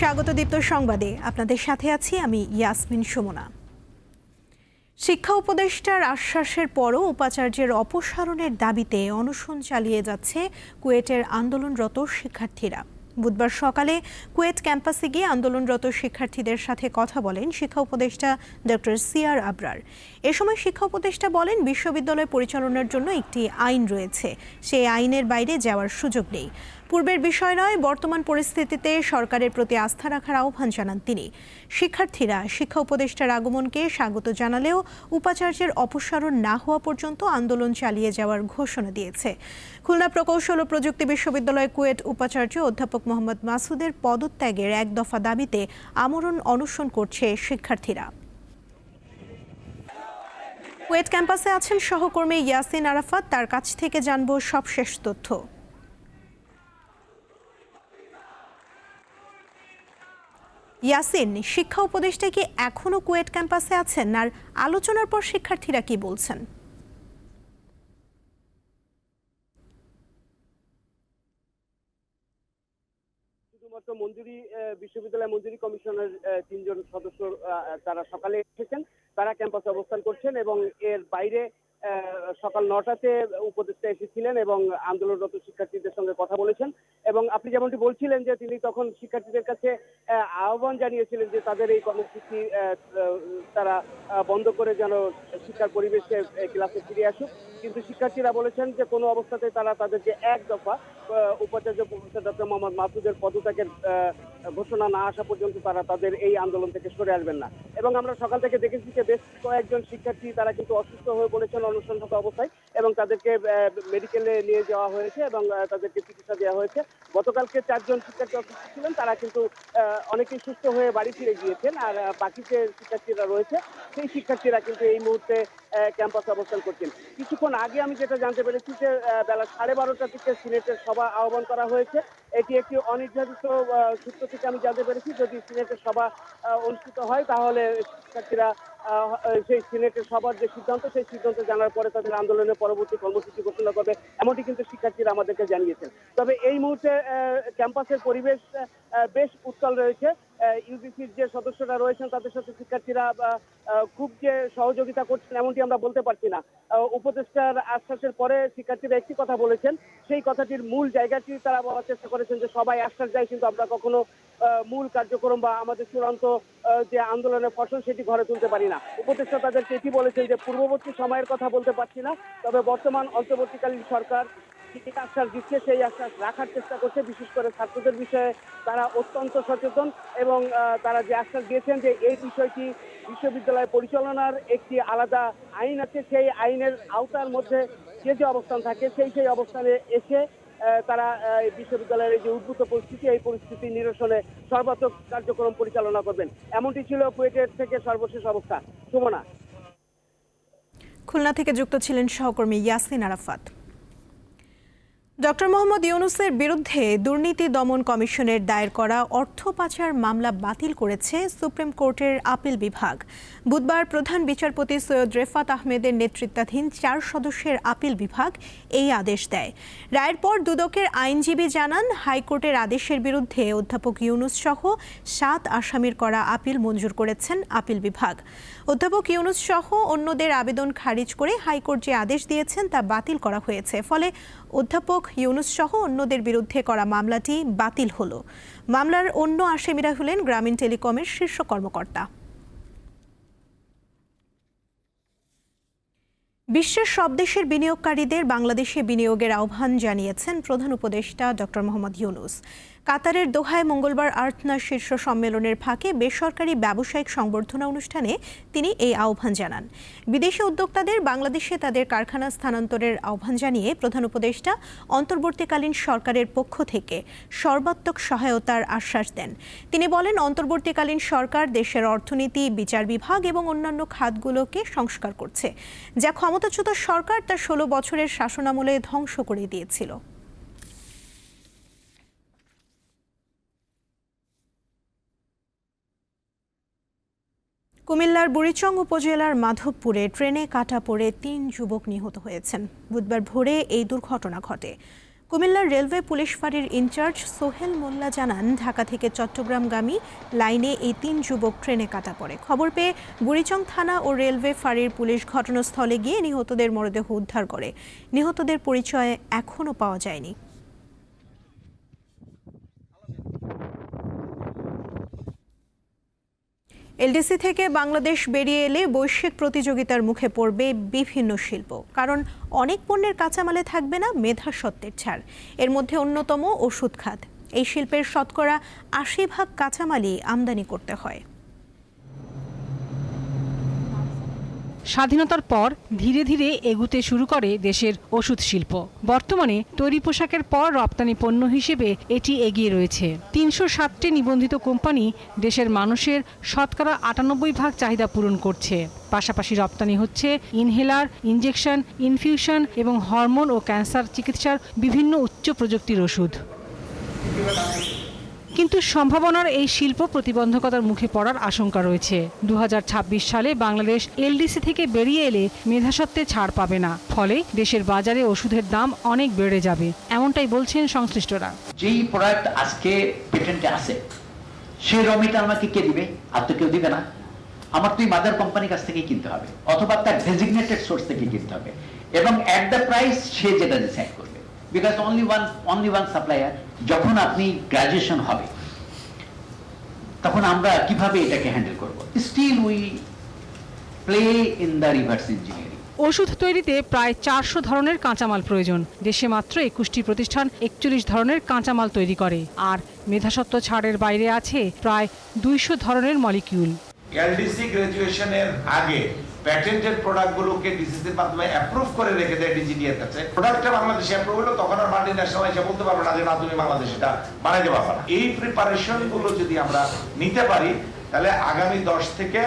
স্বাগত দীপ্ত সংবাদে। আপনাদের সাথে আছি আমি ইয়াসমিন সুমনা। শিক্ষা উপদেষ্টার আশ্বাসের পরও উপাচার্যের অপসারণের দাবিতে অনশন চালিয়ে যাচ্ছে কুয়েটের আন্দোলনরত শিক্ষার্থীরা। বুধবার সকালে কুয়েট ক্যাম্পাসে গিয়ে আন্দোলনরত শিক্ষার্থীদের সাথে কথা বলেন শিক্ষা উপদেষ্টা ডক্টর সিআর আবরার। এ সময় শিক্ষা উপদেষ্টা বলেন, বিশ্ববিদ্যালয় পরিচালনার জন্য একটি আইন রয়েছে। সেই আইনের বাইরে যাওয়ার সুযোগ নেই। পূর্বের বিষয় নয়, বর্তমান পরিস্থিতিতে সরকারের প্রতি আস্থা রাখার আহ্বান জানান তিনি। শিক্ষার্থীরা, শিক্ষা উপদেষ্টার আগমনকে স্বাগত জানালেও উপাচার্যের অপসারণ না হওয়া পর্যন্ত আন্দোলন চালিয়ে যাওয়ার ঘোষণা দিয়েছে। খুলনা প্রকৌশল ও প্রযুক্তি বিশ্ববিদ্যালয় কুয়েট উপাচার্য অধ্যাপক মোহাম্মদ মাসুদের পদত্যাগের এক দফা দাবিতে আমরণ অনশন করছে শিক্ষার্থীরা। কুয়েট ক্যাম্পাসে আছেন সহকর্মী ইয়াসিন আরাফাত। তার কাছ থেকে জানব সবশেষ তথ্য। ইয়াসিন, শিক্ষা উপদেষ্টা কি এখনও কুয়েট ক্যাম্পাসে আছেন? আর আলোচনার পর শিক্ষার্থীরা কি বলছেন? শুধুমাত্র মঞ্জুরি বিশ্ববিদ্যালয় মঞ্জুরি কমিশনের তিনজন সদস্য তারা সকালে এসেছেন। তারা ক্যাম্পাসে অবস্থান করছেন এবং এর বাইরে সকাল নটাতে উপদেষ্টা এসেছিলেন এবং আন্দোলনরত শিক্ষার্থীদের সঙ্গে কথা বলেছেন। এবং আপনি যেমনটি বলছিলেন যে তিনি তখন শিক্ষার্থীদের কাছে আহ্বান জানিয়েছিলেন যে তাদের এই কর্মসূচি তারা বন্ধ করে যেন শিক্ষার পরিবেশে ক্লাসে ফিরে আসুক। কিন্তু শিক্ষার্থীরা বলেছেন যে কোনো অবস্থাতে তারা তাদেরকে এক দফা উপাচার্য প্রফেসর ডক্টর মোহাম্মদ মাসুদের পদত্যাগের ঘোষণা না আসা পর্যন্ত তারা তাদের এই আন্দোলন থেকে সরে আসবেন না। এবং আমরা সকাল থেকে দেখেছি যে বেশ কয়েকজন শিক্ষার্থী তারা কিন্তু অসুস্থ হয়ে পড়েছেন অনুসন্ধাত অবস্থায় এবং তাদেরকে মেডিকেলে নিয়ে যাওয়া হয়েছে এবং তাদেরকে চিকিৎসা দেওয়া হয়েছে। গতকালকে চারজন শিক্ষার্থী অসুস্থ ছিলেন, তারা কিন্তু অনেকেই সুস্থ হয়ে বাড়ি ফিরে গিয়েছেন আর বাকি যে শিক্ষার্থীরা রয়েছে, সেই শিক্ষার্থীরা কিন্তু এই মুহূর্তে ক্যাম্পাসে অবস্থান করছেন। কিছুক্ষণ আগে আমি যেটা জানতে পেরেছি যে বেলা সাড়ে বারোটা থেকে সিনেটের সভা আহ্বান করা হয়েছে। এটি একটি অনির্ধারিত সূত্র থেকে আমি জানতে পেরেছি। যদি সিনেটের সভা অনুষ্ঠিত হয়, তাহলে শিক্ষার্থীরা সেই সিনেটের সভার যে সিদ্ধান্ত, সেই সিদ্ধান্ত জানার পরে তাদের আন্দোলনের পরবর্তী কর্মসূচি ঘোষণা করবে, এমনটি কিন্তু শিক্ষার্থীরা আমাদেরকে জানিয়েছেন। তবে এই মুহূর্তে ক্যাম্পাসের পরিবেশ বেশ উত্তাল রয়েছে। ইউবিসির যে সদস্যরা রয়েছেন, তাদের সাথে শিক্ষার্থীরা খুব যে সহযোগিতা করছেন এমনটি আমরা বলতে পারছি না। উপদেষ্টার আশ্বাসের পরে শিক্ষার্থীরা একটি কথা বলেছেন, সেই কথাটির মূল জায়গাটি তারা বলার চেষ্টা করেছেন যে সবাই আশ্বাস দেয়, কিন্তু আমরা কখনো মূল কার্যক্রম বা আমাদের চূড়ান্ত যে আন্দোলনের ফসল সেটি ঘরে তুলতে পারি না। উপদেষ্টা তাদেরকে এটি বলেছেন যে পূর্ববর্তী সময়ের কথা বলতে পারছি না, তবে বর্তমান অন্তর্বর্তীকালীন সরকার কি আশ্বাস দিচ্ছে সেই আশ্বাস রাখার চেষ্টা করছে, বিশেষ করে ছাত্রদের বিষয়ে তারা অত্যন্ত সচেতন এবং তারা যে আশ্বাস দিয়েছেন যে এই বিষয়টি বিশ্ববিদ্যালয় পরিচালনার একটি আলাদা আইন আছে, সেই আইনের আওতার মধ্যে যে যে অবস্থান থাকে সেই সেই অবস্থানে এসে তারা বিশ্ববিদ্যালয়ের যে উদ্ভূত পরিস্থিতি, এই পরিস্থিতি নিরসনে সর্বাত্মক কার্যক্রম পরিচালনা করবেন। এমনটি ছিল কুয়েটের থেকে সর্বশেষ অবস্থা। সুমনা খুলনা থেকে যুক্ত ছিলেন সহকর্মী ইয়াসিন আরাফাত। ডক্টর মোহাম্মদ ইউনুসের বিরুদ্ধে দুর্নীতি দমন কমিশনের দায়ের করা অর্থ পাচার মামলা বাতিল করেছে সুপ্রিম কোর্টের আপিল বিভাগ। বুধবার প্রধান বিচারপতি সৈয়দ রেফাত আহমেদের নেতৃত্বাধীন চার সদস্যের আপিল বিভাগ এই আদেশ দেয়। রায়ের পর দুদকের আইনজীবী জানান, হাইকোর্টের আদেশের বিরুদ্ধে অধ্যাপক ইউনুস সহ সাত আসামির করা আপিল মঞ্জুর করেছেন আপিল বিভাগ। অধ্যাপক ইউনুস সহ অন্যদের আবেদন খারিজ করে হাইকোর্ট যে আদেশ দিয়েছেন তা বাতিল করা হয়েছে। ফলে অধ্যাপক ইউনুস সহ অন্যদের বিরুদ্ধে করা মামলাটি বাতিল হল। মামলার অন্য আসামিরা হলেন গ্রামীণ টেলিকমের শীর্ষ কর্মকর্তা। বিশ্বের সব দেশের বিনিয়োগকারীদের বাংলাদেশে বিনিয়োগের আহ্বান জানিয়েছেন প্রধান উপদেষ্টা ডক্টর মোহাম্মদ ইউনুস। কাতারের দোহায় মঙ্গলবার আর্থনা শীর্ষ সম্মেলনের ফাঁকে বেসরকারি ব্যবসায়িক সংবর্ধনা অনুষ্ঠানে তিনি এই আহ্বান জানান। বিদেশি উদ্যোক্তাদের বাংলাদেশে তাদের কারখানা স্থানান্তরের আহ্বান জানিয়ে প্রধান উপদেষ্টা অন্তর্বর্তীকালীন সরকারের পক্ষ থেকে সর্বাত্মক সহায়তার আশ্বাস দেন। তিনি বলেন, অন্তর্বর্তীকালীন সরকার দেশের অর্থনীতি, বিচার বিভাগ এবং অন্যান্য খাতগুলোকে সংস্কার করছে, যা ক্ষমতাচ্যুত সরকার তার ষোলো বছরের শাসনামলে ধ্বংস করে দিয়েছিল। কুমিল্লার বুড়িচং উপজেলার মাধবপুরে ট্রেনে কাটা পড়ে তিন যুবক নিহত হয়েছেন। বুধবার ভোরে এই দুর্ঘটনা ঘটে। কুমিল্লার রেলওয়ে পুলিশ ফাঁড়ির ইনচার্জ সোহেল মোল্লা জানান, ঢাকা থেকে চট্টগ্রামগামী লাইনে এই তিন যুবক ট্রেনে কাটা পড়ে। খবর পেয়ে বুড়িচং থানা ও রেলওয়ে ফাঁড়ির পুলিশ ঘটনাস্থলে গিয়ে নিহতদের মরদেহ উদ্ধার করে। নিহতদের পরিচয় এখনও পাওয়া যায়নি। এলডিসি থেকে বাংলাদেশ বেরিয়ে এলে বৈশ্বিক প্রতিযোগিতার মুখে পড়বে বিভিন্ন শিল্প। কারণ অনেক পণ্যের কাঁচামালে থাকবে না মেধা সত্ত্বের ছাড়। এর মধ্যে অন্যতম ওষুধ খাত। এই শিল্পের শতকরা আশি ভাগ কাঁচামালই আমদানি করতে হয়। স্বাধীনতার পর ধীরে ধীরে এগুতে শুরু করে দেশের ওষুধ শিল্প। বর্তমানে তৈরি পোশাকের পর রপ্তানি পণ্য হিসেবে এটি এগিয়ে রয়েছে। তিনশো সাতটি নিবন্ধিত কোম্পানি দেশের মানুষের শতকরা আটানব্বই ভাগ চাহিদা পূরণ করছে। পাশাপাশি রপ্তানি হচ্ছে ইনহেলার, ইনজেকশন, ইনফিউশন এবং হরমোন ও ক্যান্সার চিকিৎসার বিভিন্ন উচ্চ প্রযুক্তির ওষুধ। কিন্তু সম্ভাবনার এই শিল্প প্রতিবন্ধকতার মুখে পড়ার আশঙ্কা রয়েছে। দু সালে বাংলাদেশ এলডিসি থেকে বেরিয়ে এলে মেধাসত্ত্বে ছাড় পাবে না। ফলে দেশের বাজারে ওষুধের দাম অনেক বেড়ে যাবে, এমনটাই বলছেন সংশ্লিষ্টরা। যেই প্রোডাক্ট আজকে পেটেন্টে আছে, সেই রমিটা আমাকে কে দিবে? আর তো কেউ দিবে না। আমার তুই মাদার কোম্পানির কাছ থেকেই কিনতে হবে, অথবা তার ডেজিগনেটেড সোর্স থেকে কিনতে হবে। এবং অ্যাট দ্য প্রাইস সে যেটা ডিসাইড করবে। Because only one only one supplier যখন আপনি গ্রাজুয়েশন হবে তখন আমরা কীভাবে এটাকে হ্যান্ডেল করব? Still we play in the reverse engineering ওষুধ তৈরিতে প্রায় চারশো ধরনের কাঁচামাল প্রয়োজন। দেশে মাত্র একুশটি প্রতিষ্ঠান একচল্লিশ ধরনের কাঁচামাল তৈরি করে। আর মেধাসত্ত্ব ছাড়ের বাইরে আছে প্রায় দুইশো ধরনের মলিকিউল এলডিসি গ্রাজুয়েশনের আগে প্যাটেন্টেড প্রোডাক্টগুলোকে ডিসিসির মাধ্যমে অ্যাপ্রুভ করে রেখে দেয় ডিজিডিএর কাছে। প্রোডাক্টটা বাংলাদেশে অ্যাপ্রুভ হলো, তখন আর মাল্টি ন্যাশনাল এসে বলতে পারবে না যে, না, তুমি বাংলাদেশে এটা বানাইতে পারবে না। এই প্রিপারেশনগুলো যদি আমরা নিতে পারি, তাহলে আগামী দশ থেকে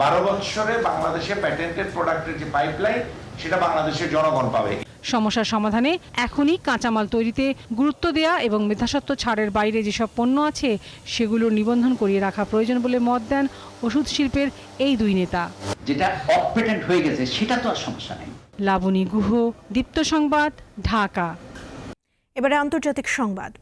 বারো বছরে বাংলাদেশে প্যাটেন্টেড প্রোডাক্টের যে পাইপলাইন সেটা বাংলাদেশের জনগণ পাবে। সমস্যার সমাধানে এখনই কাঁচামাল তৈরিতে গুরুত্ব দেয়া এবং মেধাসত্ব ছাড়ের বাইরে যেসব পণ্য আছে সেগুলোর নিবন্ধন করিয়ে রাখা প্রয়োজন বলে মত দেন ওষুধ শিল্পের এই দুই নেতা। যেটা অফ পেটেন্ট হয়ে গেছে সেটা তো আর সমস্যা নেই। লাবণী গুহ দীপ্ত সংবাদ ঢাকা। এবারে আন্তর্জাতিক সংবাদ।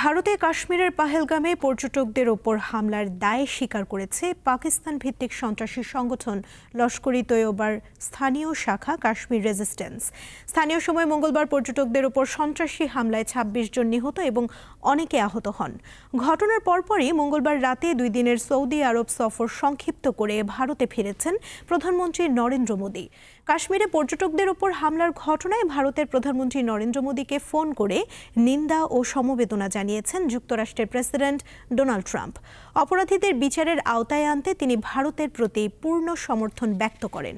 ভারতে কাশ্মীরের পাহেলগামে পর্যটকদের ওপর হামলার দায় স্বীকার করেছে পাকিস্তান ভিত্তিক সন্ত্রাসী সংগঠন লস্করি তৈয়বার স্থানীয় শাখা কাশ্মীর রেজিস্ট্যান্স। স্থানীয় সময় মঙ্গলবার পর্যটকদের ওপর সন্ত্রাসী হামলায় ২৬ জন নিহত এবং অনেকে আহত হন। ঘটনার পরপরই মঙ্গলবার রাতে দুই দিনের সৌদি আরব সফর সংক্ষিপ্ত করে ভারতে ফিরেছেন প্রধানমন্ত্রী নরেন্দ্র মোদী। কাশ্মীরে পর্যটকদের ওপর হামলার ঘটনায় ভারতের প্রধানমন্ত্রী নরেন্দ্র মোদীকে ফোন করে নিন্দা ও সমবেদনা জানিয়েছেন যুক্তরাষ্ট্রের প্রেসিডেন্ট ডোনাল্ড ট্রাম্প। অপরাধীদের বিচারের আওতায় আনতে তিনি ভারতের প্রতি পূর্ণ সমর্থন ব্যক্ত করেন।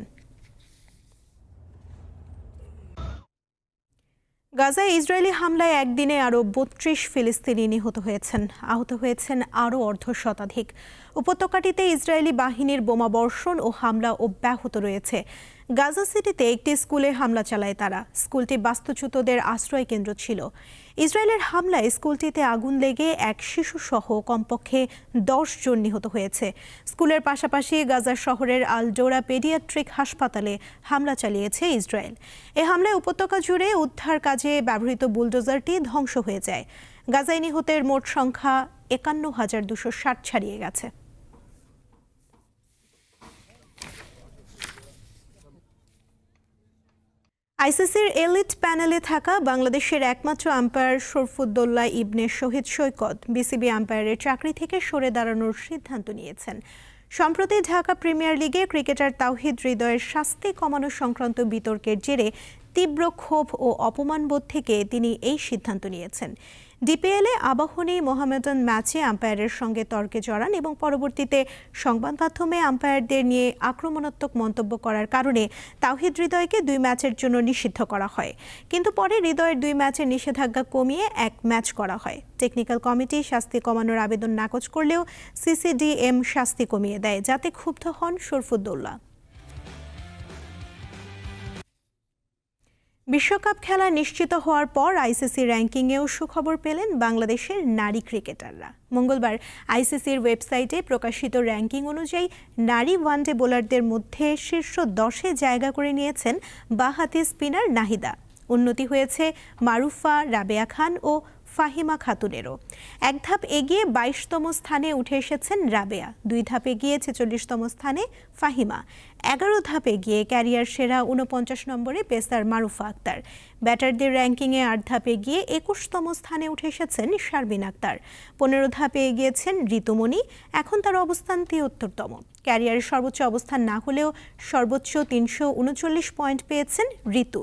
গাজায় ইসরায়েলি হামলায় একদিনে আরও বত্রিশ ফিলিস্তিনি নিহত হয়েছেন। আহত হয়েছেন আরও অর্ধ শতাধিক। উপত্যকাটিতে ইসরায়েলি বাহিনীর বোমাবর্ষণ ও হামলা অব্যাহত রয়েছে। গাজা সিটিতে একটি স্কুলে হামলা চালায় তারা। স্কুলটি বাস্তুচ্যুতদের আশ্রয় কেন্দ্র ছিল। ইসরায়েলের হামলায় স্কুলটিতে আগুন লেগে এক শিশুসহ কমপক্ষে দশ জন নিহত হয়েছে। স্কুলের পাশাপাশি গাজা শহরের আলডোরা পেডিয়াট্রিক হাসপাতালে হামলা চালিয়েছে ইসরায়েল। এ হামলায় উপত্যকা জুড়ে উদ্ধার কাজে ব্যবহৃত বুলডোজারটি ধ্বংস হয়ে যায়। গাজায় নিহতের মোট সংখ্যা একান্ন হাজার দুশো ষাট ছাড়িয়ে গেছে। আইসিসির এলিট প্যানেলে থাকা বাংলাদেশের একমাত্র আম্পায়ার শরফুদ্দোল্লা ইবনে শহীদ সৈকত। বিসিবি আম্পায়ারের চাকরি থেকে সরে দাঁড়ানোর সিদ্ধান্ত নিয়েছেন। সম্প্রতি ঢাকা প্রিমিয়ার লিগে ক্রিকেটার তাওহিদ হৃদয়ের শাস্তি কমানো সংক্রান্ত বিতর্কের জেরে তীব্র ক্ষোভ ও অপমানবোধ থেকে তিনি এই সিদ্ধান্ত নিয়েছেন। ডিপিএলে আবাহনী মোহামেডান ম্যাচে আম্পায়ারের সঙ্গে তর্কে জড়ান এবং পরবর্তীতে সংবাদ মাধ্যমে আম্পায়ারদের নিয়ে আক্রমণাত্মক মন্তব্য করার কারণে তাওহিদ হৃদয়কে দুই ম্যাচের জন্য নিষিদ্ধ করা হয়। কিন্তু পরে হৃদয়ের দুই ম্যাচের নিষেধাজ্ঞা কমিয়ে এক ম্যাচ করা হয়। টেকনিক্যাল কমিটি শাস্তি কমানোর আবেদন নাকচ করলেও সিসিডিএম শাস্তি কমিয়ে দেয়, যাতে ক্ষুব্ধ হন শরফুদ্দৌল্লা বিশ্বকাপ খেলা নিশ্চিত হওয়ার পর আইসিসি র্যাঙ্কিংয়েও সুখবর পেলেন বাংলাদেশের নারী ক্রিকেটাররা। মঙ্গলবার আইসিসির ওয়েবসাইটে প্রকাশিত র্যাঙ্কিং অনুযায়ী নারী ওয়ানডে বোলারদের মধ্যে শীর্ষ দশে জায়গা করে নিয়েছেন বাহাতি স্পিনার নাহিদা। উন্নতি হয়েছে মারুফা, রাবেয়া খান ও ফাহিমা খাতুনেরও। এক ধাপ এগিয়ে বাইশতম স্থানে উঠে এসেছেন রাবেয়া। দুই ধাপ এগিয়ে ছেচল্লিশতম স্থানে ফাহিমা। এগারো ধাপ এগিয়ে ক্যারিয়ার সেরা উনপঞ্চাশ নম্বরে পেসার মারুফা আক্তার। ব্যাটারদের র্যাঙ্কিংয়ে আট ধাপ এগিয়ে একুশতম স্থানে উঠে এসেছেন শারবিন আক্তার। পনেরো ধাপে এগিয়েছেন ঋতুমণি। এখন তার অবস্থান তিয়াত্তরতম ক্যারিয়ারের সর্বোচ্চ অবস্থান না হলেও সর্বোচ্চ তিনশো উনচল্লিশ পয়েন্ট পেয়েছেন ঋতু।